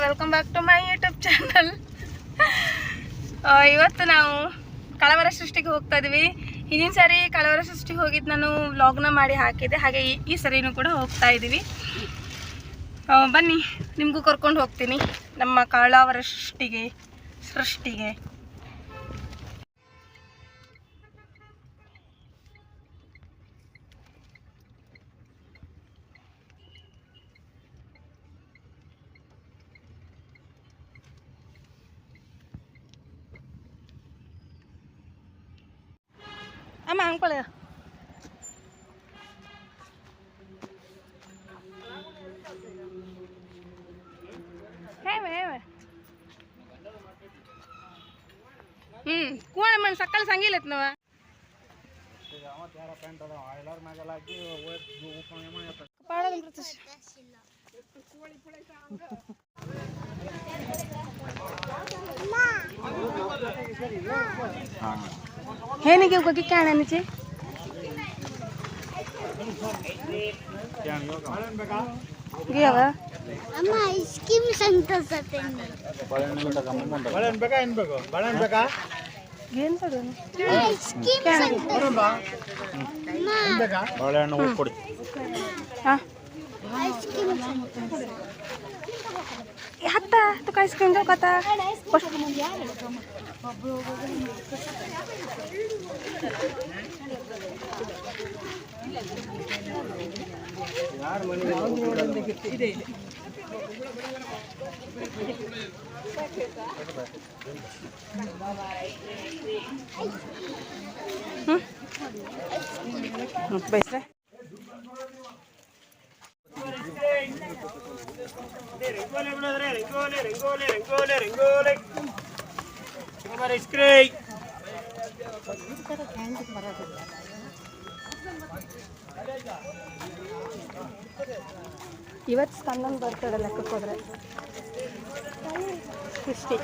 Welcome back to my YouTube channel ಇವತ್ತು ನಾವು ಕಳವರ ಸೃಷ್ಟಿಗೆ ಹೋಗ್ತಾ ಇದೀವಿ. ಹಿಂದಿನ ಸಾರಿ ಕಳವರ ಸೃಷ್ಟಿಗೆ ಹೋಗಿದ್ದು ನಾನು ವ್ಲಾಗ್ನ ಮಾಡಿ ಹಾಕಿದ್ದೆ. ಹಾಗೆ ಈ- ಸರಿನೂ ಕೂಡ ಹೋಗ್ತಾ ಇದ್ದೀವಿ. ಬನ್ನಿ, ನಿಮಗೂ ಕರ್ಕೊಂಡು ಹೋಗ್ತೀನಿ ನಮ್ಮ ಕಳವರ ಸೃಷ್ಟಿಗೆ ಸೃಷ್ಟಿಗೆ. ama ang pala ya? Hmm, kuat man sakal sanggih lihat nawa. Kepala yang terus. Ma. हे नाही घेऊ का की काय आणायचे घ्या बा. ಅಮ್ಮ ಐಸ್ ಕ್ರೀಮ್ ಸಂತೋಷತೇನೆ ಬಾಳೆಹಣ್ಣು ಬೇಕಾ ಏನು ಬೇಕು ಬಾಳೆಹಣ್ಣು ಬೇಕಾ घेऊन पडू ಐಸ್ ಕ್ರೀಮ್ ಸಂತೋಷ ಬೇಕಾ ಬಾಳೆಹಣ್ಣು ಹೂ ಕೊಡಿ हा ಐಸ್ ಕ್ರೀಮ್ ಸಂತೋಷ आता तू काय स्क्रीन जाऊ ಬೈಸ್ರೆ ರಂಗೋಲೆ ರಂಗೋಲೆ ರಂಗೋಲೆ ರಂಗೋಲೆ ಇವತ್ತು ಸ್ಕಂದನ್ ಬರ್ತದೆ ಲೆಕ್ಕಕ್ಕೆ ಹೋದ್ರೆ. ಸೃಷ್ಟಿ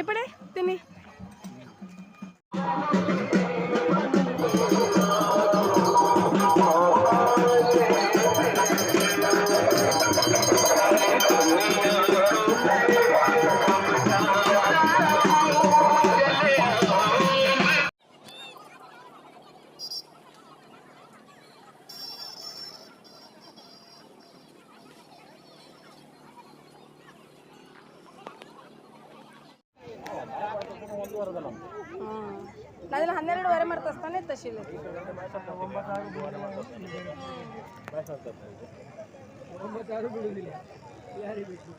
ব্যাপারে তিনি ಅದನ್ನ ಹನ್ನೆರಡು ವಾರ ಮಾಡಿ ತಸ್ತಾನೆ ತಹಶೀಲ್ ಒಂಬತ್ತಾರು ಬಿಡುವುದಿಲ್ಲ ಯಾರಿಗೆ ಬೇಕು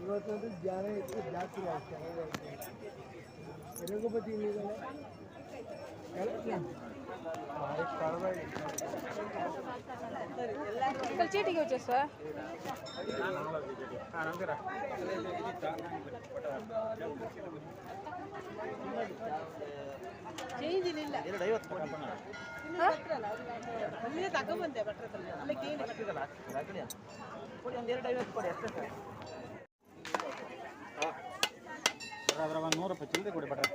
ಇವತ್ತೊಂದು ಜಾಗ ಜಾಸ್ತಿ ಆಗ್ತದೆ ರಘುಪತಿ ఇక్కడ చీటికి వచ్చేస్తా ಅದ್ರ ಒಂದು ನೂರು ರೂಪಾಯಿ ಚಿಲ್ಲರೆ ಕೊಡಿ ಬಟ್ರೆ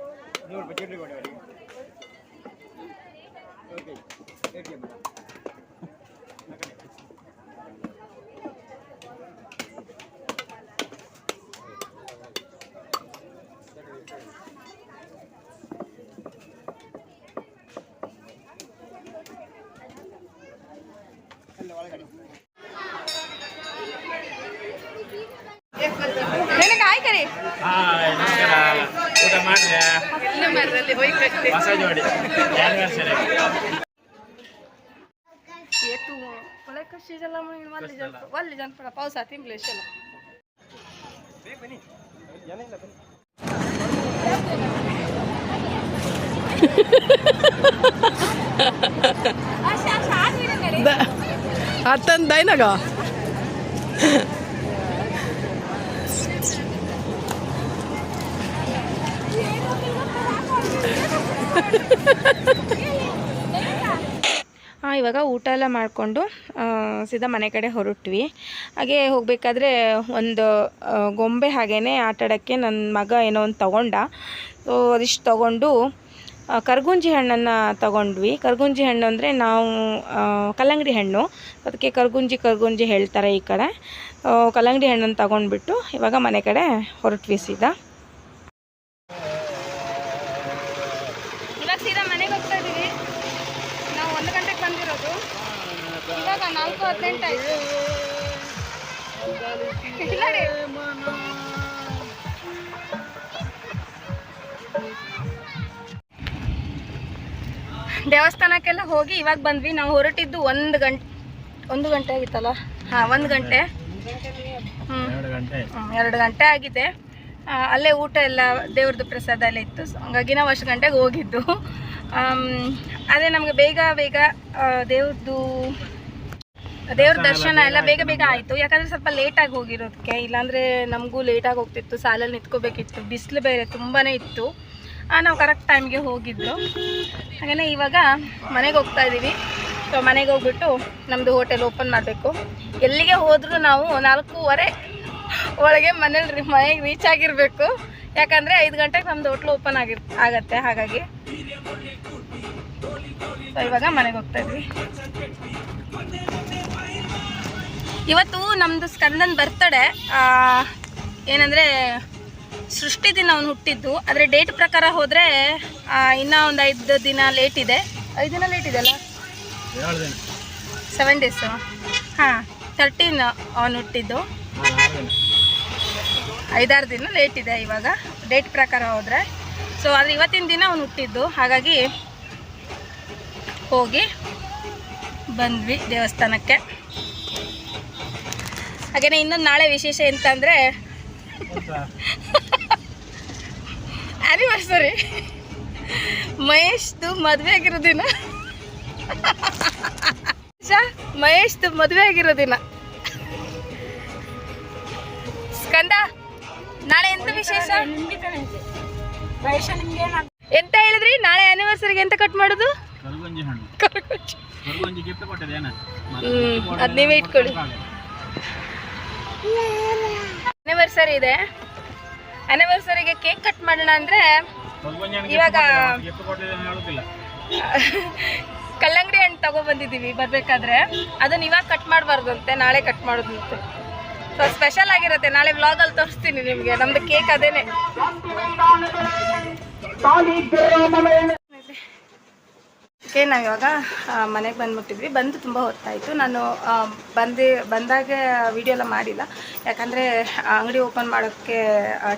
ನೂರು ರೂಪಾಯಿ ಚಿಲ್ಲರೆ ಕೊಡಿ 여기 여기입니다. येतो मला कशी झाला म्हणून वाली जण वाली जण पडा ಇವಾಗ ಊಟ ಎಲ್ಲ ಮಾಡಿಕೊಂಡು ಸೀದಾ ಮನೆ ಕಡೆ ಹೊರಟ್ವಿ. ಹಾಗೆ ಹೋಗಬೇಕಾದ್ರೆ ಒಂದು ಗೊಂಬೆ ಹಾಗೇ ಆಟಾಡೋಕ್ಕೆ ನನ್ನ ಮಗ ಏನೋ ಒಂದು ತಗೊಂಡ. ಸೊ ಅದಿಷ್ಟು ತಗೊಂಡು ಕರ್ಗುಂಜಿ ಹಣ್ಣನ್ನು ತಗೊಂಡ್ವಿ. ಕರ್ಗುಂಜಿ ಹಣ್ಣು ಅಂದರೆ ನಾವು ಕಲ್ಲಂಗಡಿ ಹಣ್ಣು. ಅದಕ್ಕೆ ಕರ್ಗುಂಜಿ ಕರ್ಗುಂಜಿ ಹೇಳ್ತಾರೆ ಈ ಕಡೆ. ಕಲ್ಲಂಗಡಿ ಹಣ್ಣನ್ನು ತಗೊಂಡ್ಬಿಟ್ಟು ಇವಾಗ ಮನೆ ಕಡೆ ಹೊರಟ್ವಿ ಸೀದಾ ಇವಾಗ ಸೀದಾ ಮನೆಗೆ ಹೋಗ್ತಾ ಇದೀವಿ ನಾವು ಒಂದು ಗಂಟೆಗೆ ಬಂದಿರೋದು ಇವಾಗ ನಾಲ್ಕು ಹದಿನೆಂಟು ಆಯ್ತು ಇಲ್ಲ ರೀ. ದೇವಸ್ಥಾನಕ್ಕೆಲ್ಲ ಹೋಗಿ ಇವಾಗ ಬಂದ್ವಿ. ನಾವು ಹೊರಟಿದ್ದು ಒಂದು ಗಂಟೆ ಒಂದು ಗಂಟೆ ಆಗಿತ್ತಲ್ಲ? ಹಾಂ ಒಂದು ಗಂಟೆ. ಹ್ಞೂ ಎರಡು ಗಂಟೆ. ಹ್ಮ್, ಎರಡು ಗಂಟೆ ಆಗಿದೆ. ಅಲ್ಲೇ ಊಟ ಎಲ್ಲ ದೇವ್ರದ್ದು ಪ್ರಸಾದ ಎಲ್ಲ ಇತ್ತು. ಸೊ ಹಂಗಾಗಿ ನಾವು ಅಷ್ಟು ಗಂಟೆಗೆ ಹೋಗಿದ್ದು. ಅದೇ ನಮಗೆ ಬೇಗ ಬೇಗ ದೇವ್ರದ್ದು ದೇವ್ರ ದರ್ಶನ ಎಲ್ಲ ಬೇಗ ಬೇಗ ಆಯಿತು ಯಾಕಂದರೆ ಸ್ವಲ್ಪ ಲೇಟಾಗಿ ಹೋಗಿರೋದಕ್ಕೆ ಇಲ್ಲಾಂದರೆ ನಮಗೂ ಲೇಟಾಗಿ ಹೋಗ್ತಿತ್ತು ಸಾಲಲ್ಲಿ ನಿಂತ್ಕೋಬೇಕಿತ್ತು. ಬಿಸಿಲು ಬೇರೆ ತುಂಬಾ ಇತ್ತು. ನಾವು ಕರೆಕ್ಟ್ ಟೈಮ್ಗೆ ಹೋಗಿದ್ದು ಹಾಗೆಯೇ ಇವಾಗ ಮನೆಗೆ ಹೋಗ್ತಾ ಇದ್ದೀವಿ ಸೊ ಮನೆಗೆ ಹೋಗ್ಬಿಟ್ಟು ನಮ್ಮದು ಹೋಟೆಲ್ ಓಪನ್ ಮಾಡಬೇಕು. ಎಲ್ಲಿಗೆ ಹೋದರೂ ನಾವು ನಾಲ್ಕೂವರೆ ಒಳಗೆ ಮನೇಲಿ ಮನೆಗೆ ರೀಚ್ ಆಗಿರಬೇಕು. ಯಾಕಂದರೆ ಐದು ಗಂಟೆಗೆ ನಮ್ಮದು ಹೋಟ್ಲು ಓಪನ್ ಆಗಿರ್ ಆಗತ್ತೆ. ಹಾಗಾಗಿ ಸೊ ಇವಾಗ ಮನೆಗೆ ಹೋಗ್ತಾ ಇದ್ವಿ. ಇವತ್ತು ನಮ್ಮದು ಸ್ಕಂದನ್ ಬರ್ತಡೆ ಏನಂದರೆ ಸೃಷ್ಟಿ ದಿನ ಅವನು ಹುಟ್ಟಿದ್ದು. ಆದರೆ ಡೇಟ್ ಪ್ರಕಾರ ಹೋದರೆ ಇನ್ನೂ ಒಂದು ಐದು ದಿನ ಲೇಟ್ ಇದೆ. ಐದು ದಿನ ಲೇಟ್ ಇದೆ ಅಲ್ಲ ಸೆವೆನ್ ಡೇಸು ಹಾಂ ತರ್ಟೀನ್ ಅವನು ಹುಟ್ಟಿದ್ದು. ಐದಾರು ದಿನ ಲೇಟ್ ಇದೆ ಇವಾಗ ಡೇಟ್ ಪ್ರಕಾರ ಹೋದರೆ. ಸೊ ಆದರೆ ಇವತ್ತಿನ ದಿನ ಅವನು ಹುಟ್ಟಿದ್ದು. ಹಾಗಾಗಿ ಹೋಗಿ ಬಂದ್ವಿ ದೇವಸ್ಥಾನಕ್ಕೆ. ಹಾಗೆಯೇ ಇನ್ನೊಂದು ನಾಳೆ ವಿಶೇಷ ಎಂತಂದರೆ ಆನಿವರ್ಸರಿ ಆ್ಯನಿವರ್ಸರಿ ಮಹೇಶ್ದು ಮದುವೆ ಆಗಿರೋ ದಿನ? ಮಹೇಶ್ದು ಮದುವೆ ಆಗಿರೋ ದಿನ. ಸ್ಕಂದ ನಾಳೆ ಎಂತ ವಿಶೇಷ? ಎಂತ ಹೇಳಿದ್ರಿ? ನಾಳೆ ಆನಿವರ್ಸರಿಗೆ ಎಂತ ಕಟ್ ಮಾಡೋದು? ಹ್ಮ್, ಅದ್ ನೀವೇ ಇಟ್ಕೊಳ್ಳಿ. ಆನಿವರ್ಸರಿ ಇದೆ. ಅನಿವರ್ಸರಿಗೆ ಕೇಕ್ ಕಟ್ ಮಾಡೋಣ ಅಂದ್ರೆ ಇವಾಗ ಕಲ್ಲಂಗಡಿ ಹಣ್ಣು ತಗೊಬಂದಿದ್ದೀವಿ ಬರ್ಬೇಕಾದ್ರೆ. ಅದನ್ನ ಇವಾಗ ಕಟ್ ಮಾಡಬಾರ್ದಂತೆ ನಾಳೆ ಕಟ್ ಮಾಡೋದಂತೆ. ಸೊ ಸ್ಪೆಷಲ್ ಆಗಿರುತ್ತೆ. ನಾಳೆ ವ್ಲಾಗಲ್ಲಿ ತೋರಿಸ್ತೀನಿ ನಿಮಗೆ. ನಮ್ದು ಕೇಕ್ ಅದೇನೆ. ಓಕೆ ನಾವು ಇವಾಗ ಮನೆಗೆ ಬಂದ್ಬಿಟ್ಟಿದ್ವಿ. ಬಂದು ತುಂಬ ಹೊತ್ತಾಯಿತು. ನಾನು ಬಂದು, ಬಂದಾಗ ವಿಡಿಯೋ ಎಲ್ಲ ಮಾಡಿಲ್ಲ. ಯಾಕಂದರೆ ಅಂಗಡಿ ಓಪನ್ ಮಾಡೋಕ್ಕೆ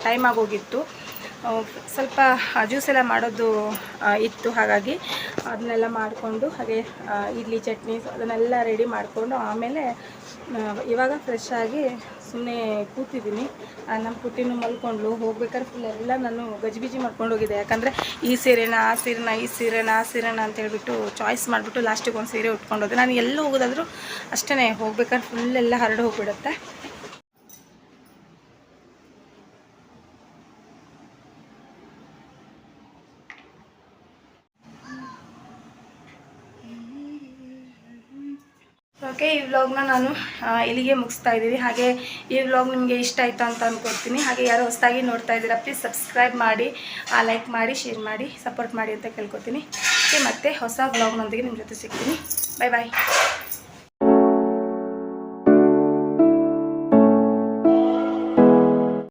ಟೈಮ್ ಆಗೋಗಿತ್ತು. ಸ್ವಲ್ಪ ಜ್ಯೂಸ್ ಎಲ್ಲ ಮಾಡೋದು ಇತ್ತು. ಹಾಗಾಗಿ, ಅದನ್ನೆಲ್ಲ ಮಾಡಿಕೊಂಡು, ಹಾಗೆ ಇಡ್ಲಿ ಚಟ್ನಿ, ಅದನ್ನೆಲ್ಲ ರೆಡಿ ಮಾಡಿಕೊಂಡು, ಆಮೇಲೆ ಇವಾಗ ಫ್ರೆಶ್ ಆಗಿ ಸುಮ್ಮನೆ ಕೂತಿದ್ದೀನಿ. ನಮ್ಮ ಪುಟ್ಟಿನೂ ಮಲ್ಕೊಂಡ್ಲು. ಹೋಗ್ಬೇಕಾದ್ರೆ ಫುಲ್ ಎಲ್ಲ ನಾನು ಗಜಿಬಿಜಿ ಮಾಡ್ಕೊಂಡು ಹೋಗಿದ್ದೆ. ಯಾಕಂದರೆ ಈ ಸೀರೆನ, ಆ ಸೀರೆನ, ಈ ಸೀರೆನ, ಆ ಸೀರೆನ ಅಂತ ಹೇಳ್ಬಿಟ್ಟು ಚಾಯ್ಸ್ ಮಾಡಿಬಿಟ್ಟು ಲಾಸ್ಟಿಗೆ ಒಂದು ಸೀರೆ ಉಟ್ಕೊಂಡು ಹೋದೆ. ನಾನು ಎಲ್ಲೂ ಹೋಗೋದಾದ್ರೂ ಅಷ್ಟೇ ಹೋಗ್ಬೇಕಾದ್ರೆ ಫುಲ್ ಎಲ್ಲ ಹರಡು ಹೋಗ್ಬಿಡುತ್ತೆ. ಓಕೆ, ಈ ವ್ಲಾಗ್ನ ನಾನು ಇಲ್ಲಿಗೆ ಮುಗಿಸ್ತಾ ಇದ್ದೀವಿ ಹಾಗೆ ಈ ವ್ಲಾಗ್ ನಿಮಗೆ ಇಷ್ಟ ಆಯಿತು ಅಂತ ಅಂದ್ಕೊಡ್ತೀನಿ ಹಾಗೆ ಯಾರು ಹೊಸದಾಗಿ ನೋಡ್ತಾ ಇದ್ದೀರಾ ಪ್ಲೀಸ್ ಸಬ್ಸ್ಕ್ರೈಬ್ ಮಾಡಿ ಲೈಕ್ ಮಾಡಿ ಶೇರ್ ಮಾಡಿ ಸಪೋರ್ಟ್ ಮಾಡಿ ಅಂತ ಕೇಳ್ಕೊತೀನಿ. ಓಕೆ ಮತ್ತೆ ಹೊಸ ವ್ಲಾಗ್ನೊಂದಿಗೆ ನಿಮ್ಮ ಜೊತೆ ಸಿಗ್ತೀನಿ. ಬಾಯ್ ಬಾಯ್